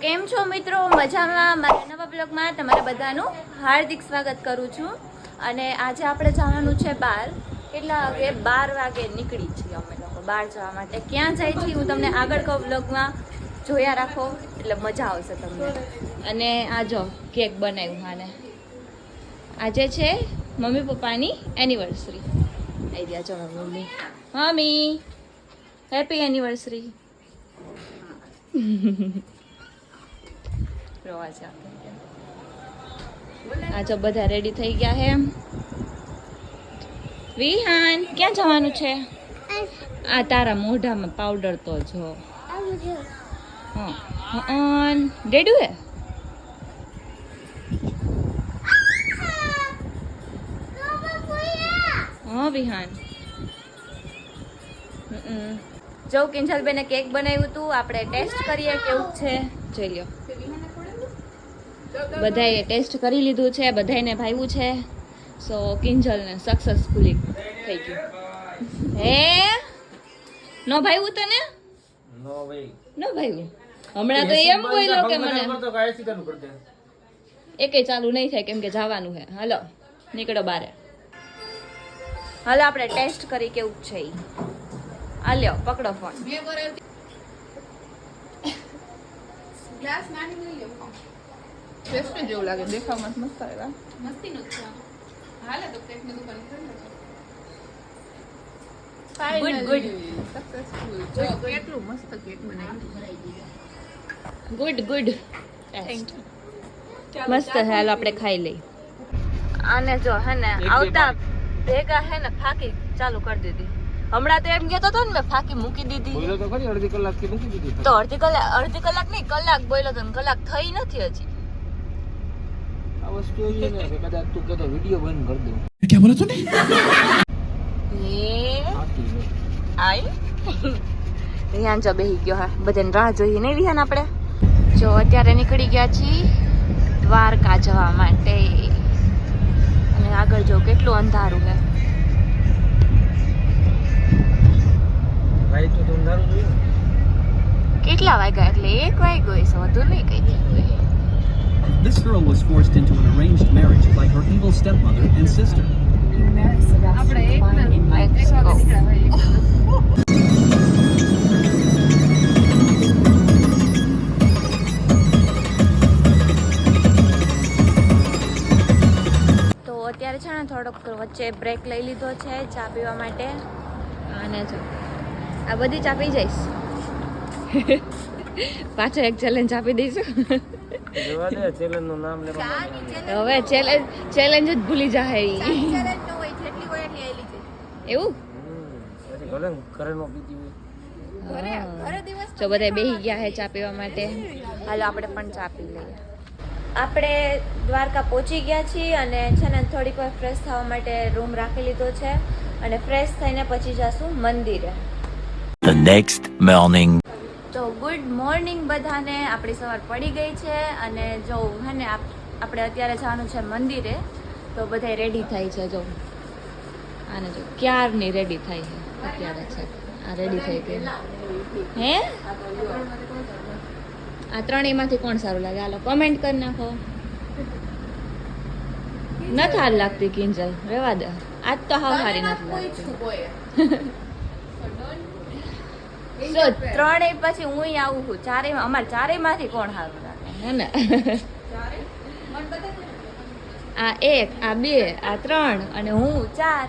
કેમ છો મિત્રો? મજામાં? મારા નવા બ્લોગમાં તમારા બધાનું હાર્દિક સ્વાગત કરું છું. અને આજે આપણે જવાનું છે બહાર કેટલા વાગે? બાર વાગે નીકળી છીએ અમે લોકો બહાર જવા માટે. ક્યાં જાય છીએ હું તમને આગળ કહું બ્લોગમાં. જોયા રાખો, એટલે મજા આવશે તમને. અને આ જો, કેક બનાવ્યું હાને આજે છે મમ્મી પપ્પાની એનિવર્સરી આવી ગયા છો મમ્મી. મમ્મી હેપી એનિવર્સરી રોવા આ જો બધા રેડી થઈ ગયા હે વિહાન, ક્યાં જવાનું છે? આ તારા મોઢામાં પાવડર તો જો. હા ડેડુ હે? હા, વિહાન. જો કિંજલબેને કેક બનાવ્યું હતું આપણે ટેસ્ટ કરીએ કેવું છે. જોઈ લ્યો. બધાએ ટેસ્ટ કરી લીધું છે બધાને ભાવ્યું છે. સો કિંજલને સક્સેસફુલી થઈ ગયું. હે? નો ભાવ્યું તને? નો ભાઈ. નો ભાવ્યું? હમણાં તો એમ બોલ્યો કે મને એકે ચાલુ નહીં થાય કેમ કે જવાનું છે હાલો નીકળો બારે. હાલો આપણે ટેસ્ટ કરી કેવું છે ઈ. આ લ્યો પકડો ફોન. ગ્લાસ નાની લઈ લો ટેસ્ટ જેવું લાગે દેખાવમાં મસ્ત આવ્યા મસ્તી નો છે હાલે તો કેકની દુકાન કરી ગુડ ગુડ સક્સેસફુલ જો કેટલું મસ્ત કેક બનાવ્યું ગુડ ગુડ મસ્ત છે આપણે ખાઈ લઈ આને જો હે ને આવતા ભેગા હે ને ફાકી ચાલુ કરી દીધી હમણાં તો એમ કહેતો હતો ને મેં ફાકી મૂકી દીધી બોલ્યો તો ખરી અડધી કલાક મૂકી દીધી તો અડધી કલાક અડધી કલાક નહીં કલાક બોલ્યો તો ને કલાક થઈ નથી હજી વસ્તુ એવી ને કે કદાચ તું કહેતો વીડિયો બંધ કરી દઉં. હે આતી ને. આઈ? રિહાન જો બેહી ગયો હા. બધાને રાહ જોઈએ નહીં રિહાન આપણે? જો અત્યારે નીકળી ગયા છીએ દ્વારકા જવા માટે. અને આગળ જો કેટલું અંધારું છે. ભાઈ તું તો અંધારું જોયું ને? કેટલા વાગ્યા? એટલે એક વાગ્યો છે વધુ નહીં કઈ. This girl was forced into an arranged marriage by her evil stepmother and sister. આપણે એક ને એક Let's વાગે go. નીકળ્યા હોય એક તો અત્યારે છે ને થોડોક વચ્ચે બ્રેક લઈ લીધો છે ચા પીવા માટે અને જો આ બધી ચા પી જઈશ પાછો એક ચેલેન્જ આપી દઈશું જવા દે ચેલેન્જનું નામ લેવા હવે ચેલેન્જ ચેલેન્જ જ ભૂલી જાય. ઈ. ચેલેન્જ નો હોય જેટલી હોય એટલી આઈ લીધી એવું? બધા બેસી ગયા છે ચા પીવા માટે. હાલો આપણે પણ ચા પી લઈએ. આપણે દ્વારકા પહોંચી ગયા છીએ અને છે ને થોડીક વાર ફ્રેશ થવા માટે રૂમ રાખી લીધો છે. અને ફ્રેશ થઈને પછી જશું મંદિરે. The next morning. તો ગુડ મોર્નિંગ બધાને. આપણી સવાર પડી ગઈ છે અને જો હે ને આપ- આપણે અત્યારે જવાનું છે મંદિરે તો બધા રેડી થાય છે જો. આને જો ક્યારની રેડી થાય છે? અત્યારે છે. આ રેડી થઈ ગઈ હે? આ ત્રણેયમાંથી કોણ સારું લાગે? હાલો કમેન્ટ કરી નાખો. નથી હાલ લાગતી કિંજલ. રેવા દે. આજ તો હાવ સારી નથી લાગતી. ત્રણેય પછી હું આવું છું. ચારેય અમારે ચારેયમાંથી કોણ સારું હે ને? આ એક આ બે આ ત્રણ અને હું ચાર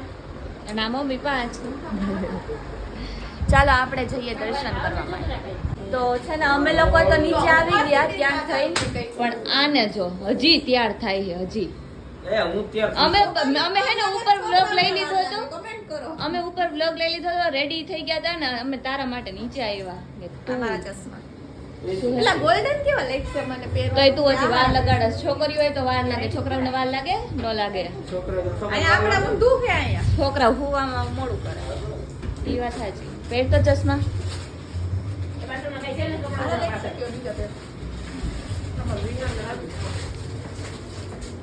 અને આ મમ્મી પાંચ. ચાલો આપણે જઈએ દર્શન કરવા માટે. તો છે ને અમે લોકો તો નીચે આવી ગયા ત્યાં થઈ. પણ આને જો હજી તૈયાર થાય છે હજી. એ હું ત્યાં અમે અમે હે ને ઉપર બ્લોગ લઈ લીધો હતો. કરો. અમે ઉપર વ્લોગ લઈ લીધો હતો રેડી થઈ ગયા હતા ને અમે તારા માટે નીચે આવ્યા. કે ચશ્મા. પેલા ગોલ્ડન કેવા લાગશે મને પહેરવા તોય તું હજી વાર લગાડસ છોકરી હોય તો વાર લાગે છોકરાઓને વાર લાગે ન લાગે. છોકરા તો આપણા ઊંધું દુખે અહીંયા. છોકરા હુવામાં મોડું કરે. એ વાત સાચી. પહેર તો ચશ્મા.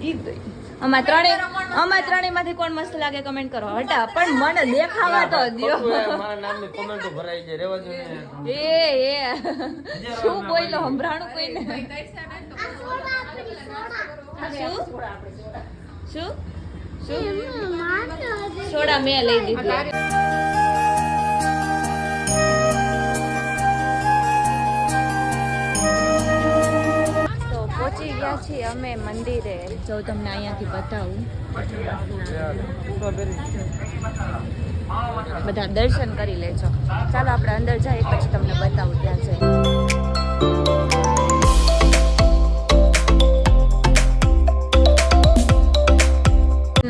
ઈ જ અમાર ત્રણે અમાર ત્રણેયમાંથી કોણ મસ્ત લાગે કમેન્ટ કરો. હટા પણ મને દેખાવા તો દ્યો. મારા નામની કોમેન્ટો ભરાઈ જાય. રેવા દો એ એ. શું બોયલો હંભરાણું કોઈને? શું? શું? શું? સોડા મેં લઈ દીધી પહોંચી ગયા છીએ અમે મંદિરે. જો તમને અહીંયાથી બતાવું. બધા દર્શન કરી લેજો. ચાલો આપણે અંદર જઈએ, પછી તમને બતાવું ત્યાં જઈ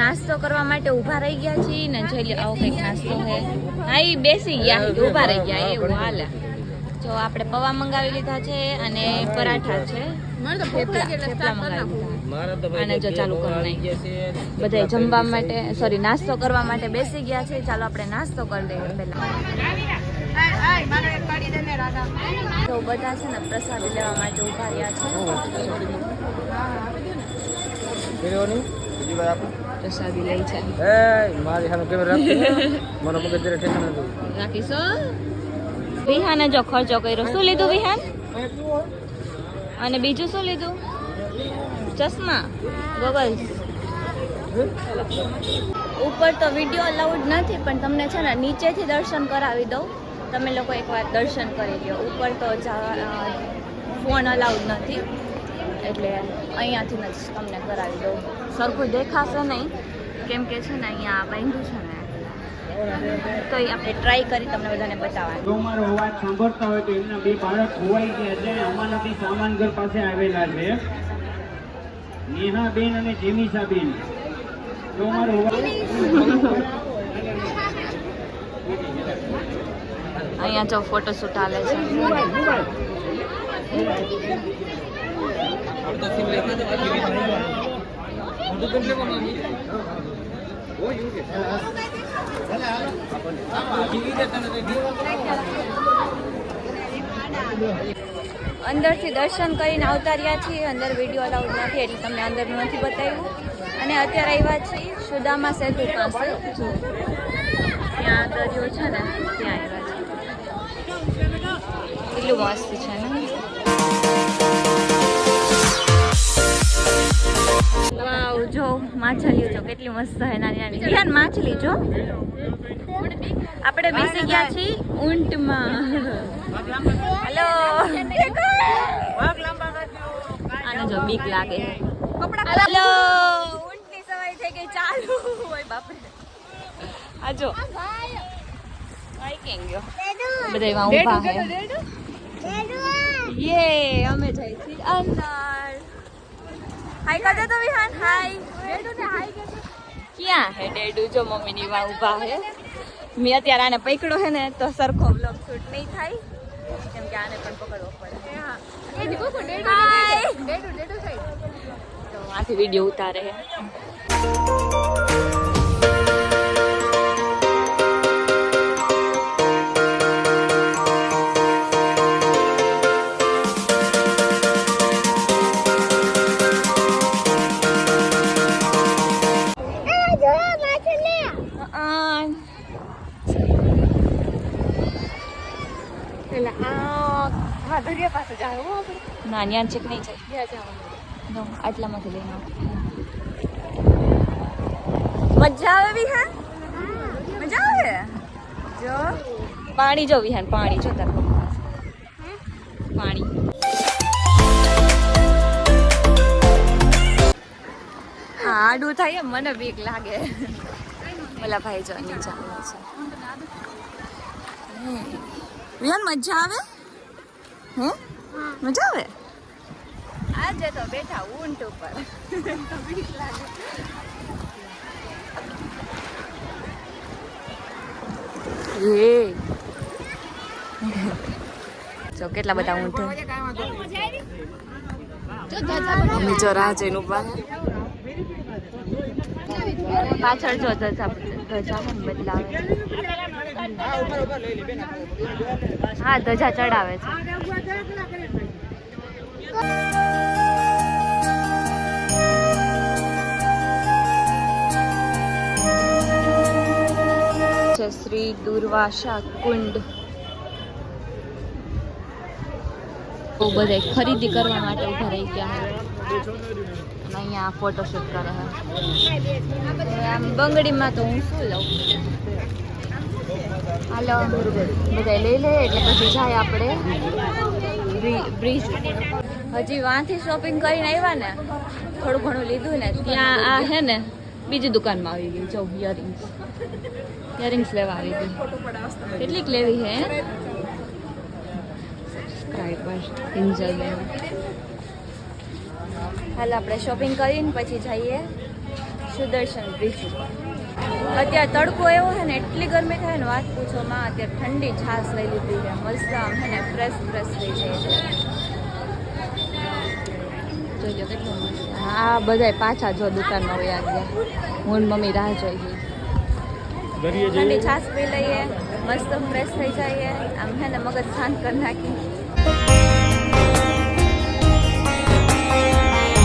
નાસ્તો કરવા માટે ઊભા રહી ગયા છીએ ને જઈ આવો કંઈક નાસ્તો છે. હા એ બેસી ગયા. ઊભા રહી ગયા, એવું હાલે. જો આપણે પૌવા મંગાવી લીધા છે અને પરાઠા છે. અને જો ચાલુ કરી નાખી. બધા જમવા માટે સોરી નાસ્તો કરવા માટે બેસી ગયા છે. ચાલો આપણે નાસ્તો કરી દઈએ પહેલા. તો બધા છે ને પ્રસાદી લેવા માટે ઊભા રહ્યા છે. પ્રસાદી લઈ છે મારી સામે કેમેરા રાખો મગજ જરા ઠેકાણે રાખીશો? વિહાને જો ખર્ચો કર્યો. શું લીધું વિહાન? અને બીજું શું લીધું? ચશ્મા. ગોગલ્સ ઉપર તો વીડિયો અલાઉડ નથી, પણ તમને છે ને નીચેથી દર્શન કરાવી દઉં. તમે લોકો એકવાર દર્શન કરી લો ઉપર તો ફોન અલાઉડ નથી. એટલે અહીંયાથી જ તમને કરાવી દઉં. સરખું દેખાશે નહીં. કેમ કે છે ને અહીંયા બાંધ્યું છે ને. તો એ આપણે ટ્રાય કરી તમને બધાને બતાવવાનું. જો મારો અવાજ સાંભળતા હોય તો એમના બે બાળક ખોવાઈ ગયા છે અમારાથી સામાન ઘર પાસે આવેલા છે. નેહાબેન અને જેમિસાબેન. જો મારો અવાજ અહીંયા જો ફોટોશૂટ હાલે છે. અંદરથી દર્શન કરીને આવતા રહ્યા છીએ. અંદર વીડિયો અલાઉડ નથી, એટલે તમને અંદર નથી બતાવ્યું. અને અત્યારે આવ્યા છીએ સુદામા સેતુ પાસે. ત્યાં દરિયો છે ને, ત્યાં આવ્યા છે. કેટલું મસ્ત છે ને. વાવ જો માછલીઓ જો કેટલી મસ્ત છે નાની નાની. ધ્યાન માછલી જો. આપણે બેસી ગયા છીએ ઊંટમાં. હેલો. આને જો બીક લાગે. હેલો. ઊંટની સવારી થઈ ગઈ ચાલુ. ઓય બાપરે. આ જો. કેમ ગયો. બધા એમાં ઊભા છે. યે અમે જઈ છીએ અંદર હાય કરજો તો વિહાન હાય ડેડુ ને હાય ક્યાં હે ડેડુ? જો મમ્મી ની માં ઊભા હે. મેં અત્યારે આને પકડ્યો હે ને તો સરખો બ્લોગ શૂટ નહીં થાય. કેમ કે આને પણ પકડવો પડે. હાય તો આથી વીડિયો ઉતારે હે. ના ન્યાન છેક નહીં જાય. જો, આટલામાંથી લઈને આવો. મજા આવે વિહાન? મજા આવે? જો. પાણી જો વિહાન પાણી જો તાર પાણી. હા આડું થાય એમ મને બીક લાગે. ઓલા ભાઈ જો નીચે આવે છે. હમ. વિહાન મજા આવે? હે? મજા આવે? આજે તો બેઠા ઊંટ ઉપર. એ જો કેટલા બધા ઊંટ જો રાહ જઈને ઊભા પાછળ જો ધજા ધજા બદલાવે. હા, ધજા ચડાવે છે. છે શ્રી દુર્વાસા કુંડ. બહુ બધે ખરીદી કરવા માટે ઊભા રહી ગયા અને અહીંયા ફોટોશૂટ કરે આમ બંગડીમાં તો હું શું લઉં? હાલો. બધા લઈ લઈએ એટલે પછી જાય આપણે. બ્રિજ. હજી વાંથી શોપિંગ કરીને આવ્યા ને, થોડું ઘણું લીધું ને, ત્યાં આ છે ને, બીજી દુકાનમાં આવી ગઈ. જો ઇયરિંગ્સ ઇયરિંગ્સ લેવા આવી ગઈ. કેટલીક લેવી છે સબસ્ક્રાઈબર કિંજલ હાલ આપણે શોપિંગ કરીને પછી જઈએ સુદર્શન બ્રિજ ઉપર. અત્યારે તડકો એવો છે ને એટલી ગરમી થાય ને વાત પૂછો માં અત્યારે ઠંડી છાશ લઈ લીધી છે મસ્ત આમ છે ને ફ્રેશ ફ્રેશ થઈ જાય છે. જોઈ કેટલું આ બધાય પાછા જો દુકાનમાં વયા ગયા. હું ને મમ્મી રાહ જોઈ ગઈ. ઠંડી છાશ પી લઈએ મસ્ત ફ્રેશ થઈ જઈએ આમ છે ને મગજ શાંત કરી નાખી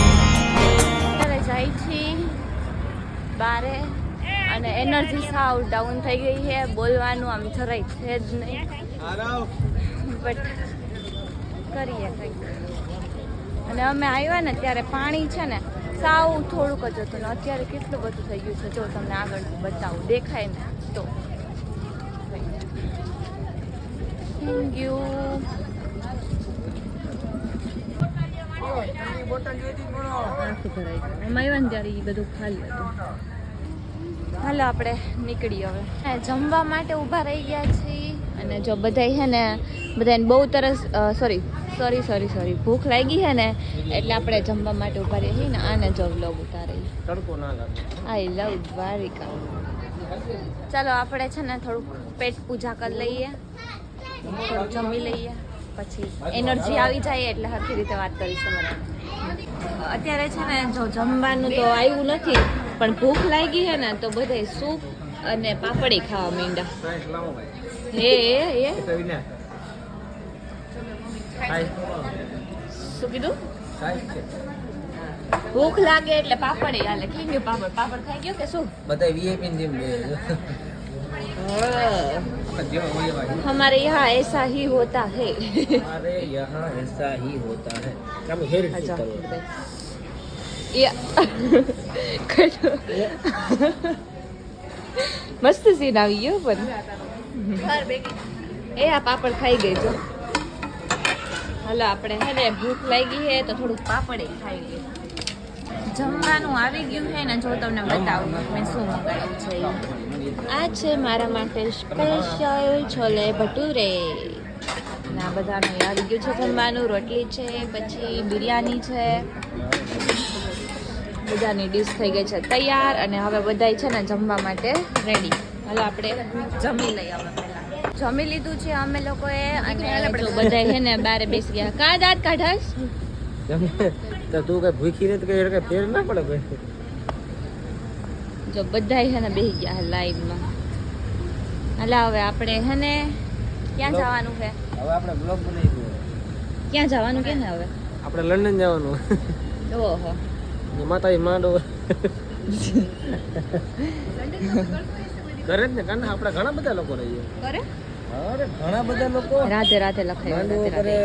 અત્યારે જાય છે બારે અને એનર્જી સાવ ડાઉન થઈ ગઈ છે. બોલવાનું આમ જરાય છે જ નહીં. બટ કરીએ કંઈક. અને અમે આવ્યા ને ત્યારે પાણી છે ને સાવ થોડુંક જ હતું ને અત્યારે કેટલું બધું થઈ ગયું છે. જો તમને આગળ બતાવું દેખાય ને તો. થેન્ક યુ આખું ભરાઈ ગયું. અમે આવ્યા ને ત્યારે એ બધું ખાલી હતું. હાલો આપણે નીકળી હવે. હે, જમવા માટે ઊભા રહી ગયા છીએ. અને જો બધાય છે ને બધાને બહુ તરસ સોરી સોરી સોરી સોરી ભૂખ લાગી છે ને એટલે આપણે જમવા માટે ઊભા રહીએ છીએ ને આને જો વ્લોગ ઉતારી તડકો ના લાગે. I love Dwarika. ચાલો આપણે છે ને થોડુંક પેટ પૂજા કરી લઈએ. થોડું જમી લઈએ. પછી એનર્જી આવી જાય એટલે સરખી રીતે વાત કરીશું. મને અત્યારે છે ને જો જમવાનું તો આવ્યું નથી પણ ભૂખ લાગી છે ને તો બધાય સૂપ અને પાપડી ખાવા માંડ્યા સાઈસ લાવો ભાઈ હે એ એ તો વિના સાઈસ શું કીધું સાઈસ છે ભૂખ લાગે એટલે પાપડી હાલે ખાઈ ગયું પાપડ પાપડ ખાઈ ગયો કે શું બધા વીઆઈપી જેમ બે જેવા હોય એવા જ. हमारे यहाँ ऐसा ही होता है हमारे यहाँ ऐसा ही होता है Yeah. મસ્ત સીન આવી ગયો પણ. એ આ પાપડ ખાઈ ગઈ જો. હલો આપણે હે ને ભૂખ લાગી હે તો થોડુંક પાપડ ખાઈ ગયું જમવાનું આવી ગયું હે ને જો તમને બતાવું મેં શું મંગાવ્યું છે આ છે મારા માટે સ્પેશિયલ છોલે ભટુરે. ના બધાનું આવી ગયું છે જમવાનું. રોટલી છે, પછી બિરયાની છે. બધાની ડીશ થઈ ગઈ છે તૈયાર અને હવે બધા છે ને જમવા માટે રેડી હાલો આપણે જમી લઈએ હવે જમી લીધું છે અમે લોકોએ અને જો બધાય છે ને બારે બેસી ગયા. કા દાંત કાઢાશ? તો તું કઈ ભૂખી રહે કઈ કઈ ફેર ના પડે જો બધાય છે ને બેસી ગયા છે લાઈનમાં. હવે આપણે છે ને ક્યાં જવાનું છે? હવે આપણે બ્લોગ બનાવી ક્યાં જવાનું કે ને હવે? આપણે લંડન જવાનું. ઓહો. માતાજી માંડો. કરે જ ને કારણ આપણે ઘણા બધા લોકો રહીએ કરે? અરે ઘણા બધા લોકો. રાતે રાતે લખાય રાતે રાતે.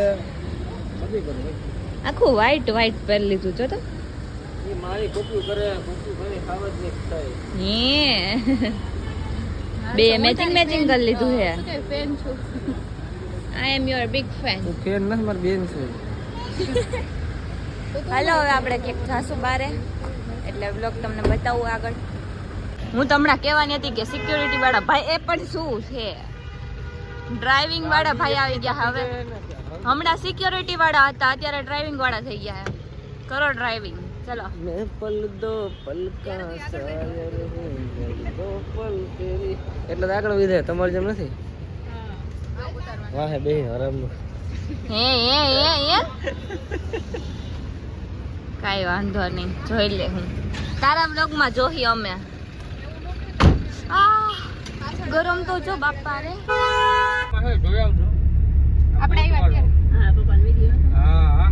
આખું વ્હાઈટ વ્હાઈટ પહેરી લીધું જો તો. મારી કોપીઓ કરે કોપીઓ કરે ખાવા જ નહીં થાય. હે. બે મેચિંગ મેચિંગ કરી લીધું છે. ફેન છું? I am your big fan તું ફેર નથી મારી બેન છે. હેલો હવે આપણે ક્યાંક જાશું બારે. એટલે બ્લોગ તમને બતાવું આગળ. હું તમને કહેવાની હતી કે સિક્યોરિટી વાળા ભાઈ એ પણ શું છે? ડ્રાઇવિંગ વાળા ભાઈ આવી ગયા હવે. હમણાં સિક્યુરિટી વાળા હતા અત્યારે ડ્રાઇવિંગ વાળા થઈ ગયા કરો ડ્રાઇવિંગ ચલો. મેં પલ દો પલકા પલ તેરી એટલે આગળ વિધે તમારી જેમ નથી? વાહ બે હરામ હે હે હે હે. કાંઈ વાંધો નહીં. જોઈ લે હું. તારા બ્લોગમાં જોઈ અમે. આ ગરમ તો જો બાપા રે. આપણે આવ્યા હા હા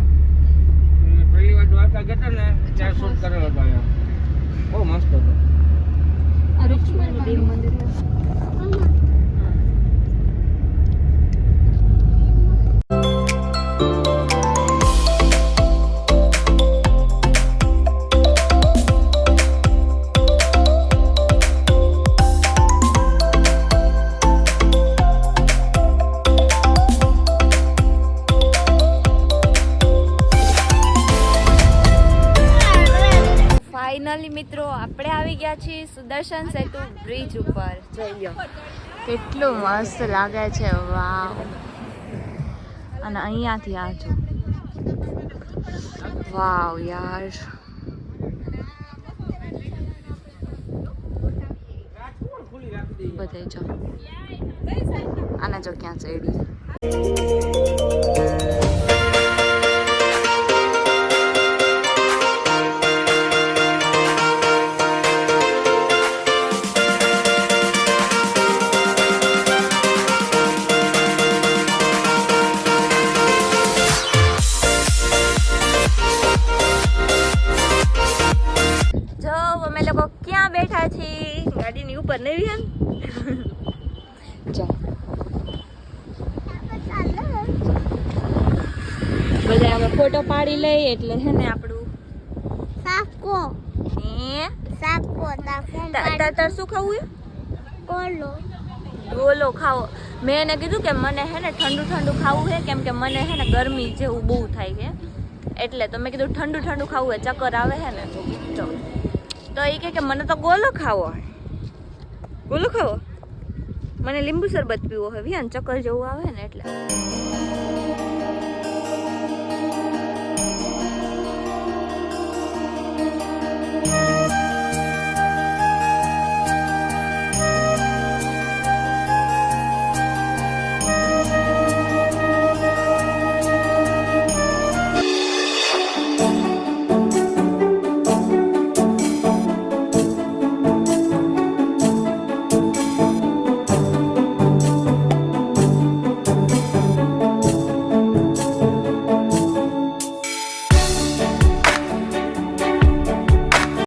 એ પહેલી વાર દ્વારકા ગયા ને ત્યાં શૂટ કરેલો હતો અહીંયા. બહુ મસ્ત હતો. છીએ સુદર્શન સેતુ બ્રિજ ઉપર જઈ લો કેટલું મસ્ત લાગે છે, વાવ. અને અહીંયાથી આ જો. વાવ યાર. બધે જો. આના જો ક્યાં ચડી. ફોટો પાડી લઈએ એટલે છે ને આપણું. સાપકો. હે? સાપકો તાફોન તાર તાર- શું ખાવું કોલો. ગોલો ખાવો. મેં એને કીધું કે મને હે ને ઠંડુ ઠંડુ ખાવું છે કેમ કે મને હે ને ગરમી જેવું બહુ થાય છે એટલે તો મેં કીધું ઠંડુ ઠંડુ ખાવું છે ચક્કર આવે છે ને તો તો એ કે મને તો ગોલો ખાવો ગોલો ખાવો? મને લીંબુ શરબત પીવો હવે ચક્કર જેવું આવે ને એટલે.